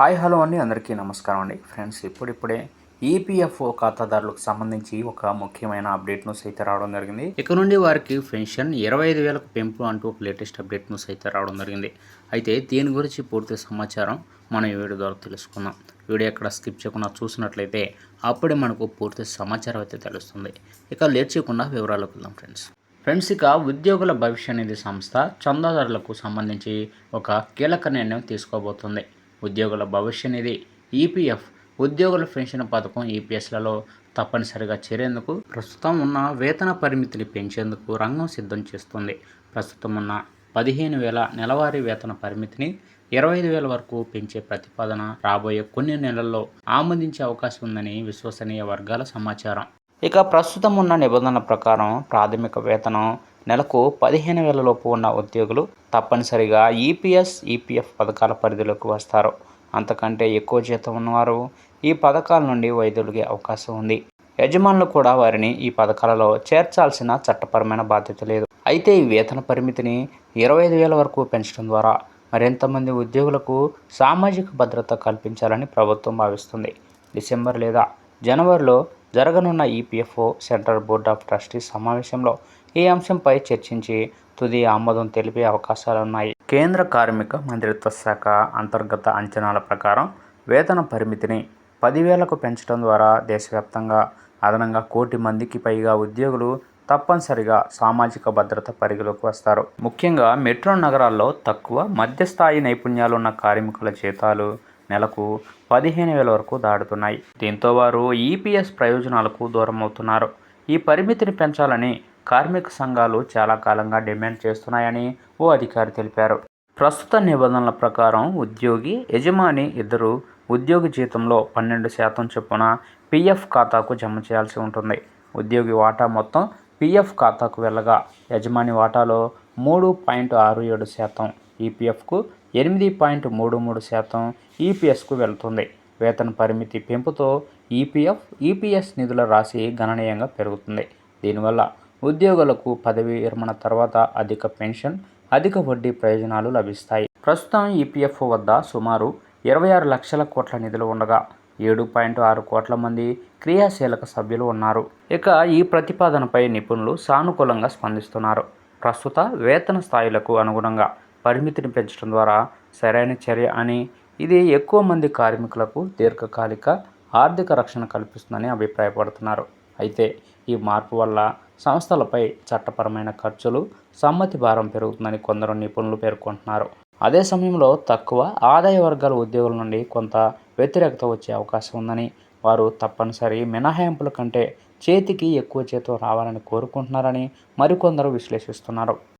Hi hello అండి. అందరికీ నమస్కారం అండి. ఫ్రెండ్స్ ఇప్పుడిప్పుడే ఈపీఎఫ్ఓ ఖాతాదారులకు సంబంధించి ఒక ముఖ్యమైన అప్డేట్ న్యూస్ అయితే రావడం జరిగింది. ఇక నుండి వారికి పెన్షన్ ఇరవై ఐదు వేలకు పెంపు అంటూ ఒక లేటెస్ట్ అప్డేట్ న్యూస్ అయితే రావడం జరిగింది. అయితే దీని గురించి పూర్తి సమాచారం మనం ఈ వీడియో ద్వారా తెలుసుకుందాం. వీడియో ఎక్కడ స్కిప్ చేయకుండా చూసినట్లయితే అప్పుడే మనకు పూర్తి సమాచారం అయితే తెలుస్తుంది. ఇక లేట్ చేయకుండా వివరాలకు వెళ్దాం ఫ్రెండ్స్. ఫ్రెండ్స్ ఇక ఉద్యోగుల భవిష్య నిధి సంస్థ చందాదారులకు సంబంధించి ఒక కీలక నిర్ణయం తీసుకోబోతుంది. ఉద్యోగుల భవిష్య నిధి ఈపీఎఫ్ ఉద్యోగుల పెన్షన్ పథకం ఈపీఎస్లలో తప్పనిసరిగా చేరేందుకు ప్రస్తుతం ఉన్న వేతన పరిమితిని పెంచేందుకు రంగం సిద్ధం చేస్తుంది. ప్రస్తుతం ఉన్న పదిహేను వేల నెలవారీ వేతన పరిమితిని ఇరవై ఐదు వేల వరకు పెంచే ప్రతిపాదన రాబోయే కొన్ని నెలల్లో ఆమోదించే అవకాశం ఉందని విశ్వసనీయ వర్గాల సమాచారం. ఇక ప్రస్తుతం ఉన్న నిబంధనల ప్రకారం ప్రాథమిక వేతనం నెలకు పదిహేను వేల లోపు ఉన్న ఉద్యోగులు తప్పనిసరిగా ఈపీఎస్ ఈపీఎఫ్ పథకాల పరిధిలోకి వస్తారు. అంతకంటే ఎక్కువ జీతం ఉన్నవారు ఈ పథకాల నుండి వైదొలిగే అవకాశం ఉంది. యజమానులు కూడా వారిని ఈ పథకాలలో చేర్చాల్సిన చట్టపరమైన బాధ్యత లేదు. అయితే ఈ వేతన పరిమితిని ఇరవై ఐదు వేల వరకు పెంచడం ద్వారా మరింతమంది ఉద్యోగులకు సామాజిక భద్రత కల్పించాలని ప్రభుత్వం భావిస్తుంది. డిసెంబర్ లేదా జనవరిలో జరగనున్న EPFO central board of trustee సమావేశంలో ఈ అంశంపై చర్చించి తుది ఆమోదం తెలిపే అవకాశాలున్నాయి కేంద్ర కార్మిక మంత్రిత్వ శాఖ అంతర్గత అంచనాల ప్రకారం వేతన పరిమితిని పదివేలకు పెంచడం ద్వారా దేశవ్యాప్తంగా అదనంగా కోటి మందికి పైగా ఉద్యోగులు తప్పనిసరిగా సామాజిక భద్రత పరిధిలోకి వస్తారు. ముఖ్యంగా మెట్రో నగరాల్లో తక్కువ మధ్యస్థాయి నైపుణ్యాలున్న కార్మికుల జీతాలు నెలకు పదిహేను వేల వరకు దాటుతున్నాయి. దీంతో వారు ఈపీఎస్ ప్రయోజనాలకు దూరం అవుతున్నారు ఈ పరిమితిని పెంచాలని కార్మిక సంఘాలు చాలా కాలంగా డిమాండ్ చేస్తున్నాయని ఓ అధికారి తెలిపారు. ప్రస్తుత నిబంధనల ప్రకారం ఉద్యోగి యజమాని ఇద్దరు ఉద్యోగి జీతంలో పన్నెండు శాతం చొప్పున పీఎఫ్ ఖాతాకు జమ చేయాల్సి ఉంటుంది. ఉద్యోగి వాటా మొత్తం పీఎఫ్ ఖాతాకు వెళ్ళగా యజమాని వాటాలో మూడు పాయింట్ ఆరు ఏడు శాతం ఈపీఎఫ్కు ఎనిమిది పాయింట్ మూడు మూడు శాతం ఈపీఎస్కు వెళ్తుంది. వేతన పరిమితి పెంపుతో ఈపీఎఫ్ ఈపీఎస్ నిధుల రాశి గణనీయంగా పెరుగుతుంది. దీనివల్ల ఉద్యోగులకు పదవి విరమణ తర్వాత అధిక పెన్షన్ అధిక వడ్డీ ప్రయోజనాలు లభిస్తాయి. ప్రస్తుతం ఈపీఎఫ్ఓ వద్ద సుమారు ఇరవై ఆరు లక్షల కోట్ల నిధులు ఉండగా ఏడు పాయింట్ ఆరు కోట్ల మంది క్రియాశీలక సభ్యులు ఉన్నారు. ఇక ఈ ప్రతిపాదనపై నిపుణులు సానుకూలంగా స్పందిస్తున్నారు. ప్రస్తుత వేతన స్థాయిలకు అనుగుణంగా పరిమితిని పెంచడం ద్వారా సరైన చర్య అని ఇది ఎక్కువ మంది కార్మికులకు దీర్ఘకాలిక ఆర్థిక రక్షణ కల్పిస్తుందని అభిప్రాయపడుతున్నారు. అయితే ఈ మార్పు వల్ల సంస్థలపై చట్టపరమైన ఖర్చులు సమ్మతి భారం పెరుగుతుందని కొందరు నిపుణులు పేర్కొంటున్నారు. అదే సమయంలో తక్కువ ఆదాయ వర్గాల ఉద్యోగుల నుండి కొంత వ్యతిరేకత వచ్చే అవకాశం ఉందని వారు తప్పనిసరి మినహాయింపుల కంటే చేతికి ఎక్కువ చేతం రావాలని కోరుకుంటున్నారని మరికొందరు విశ్లేషిస్తున్నారు.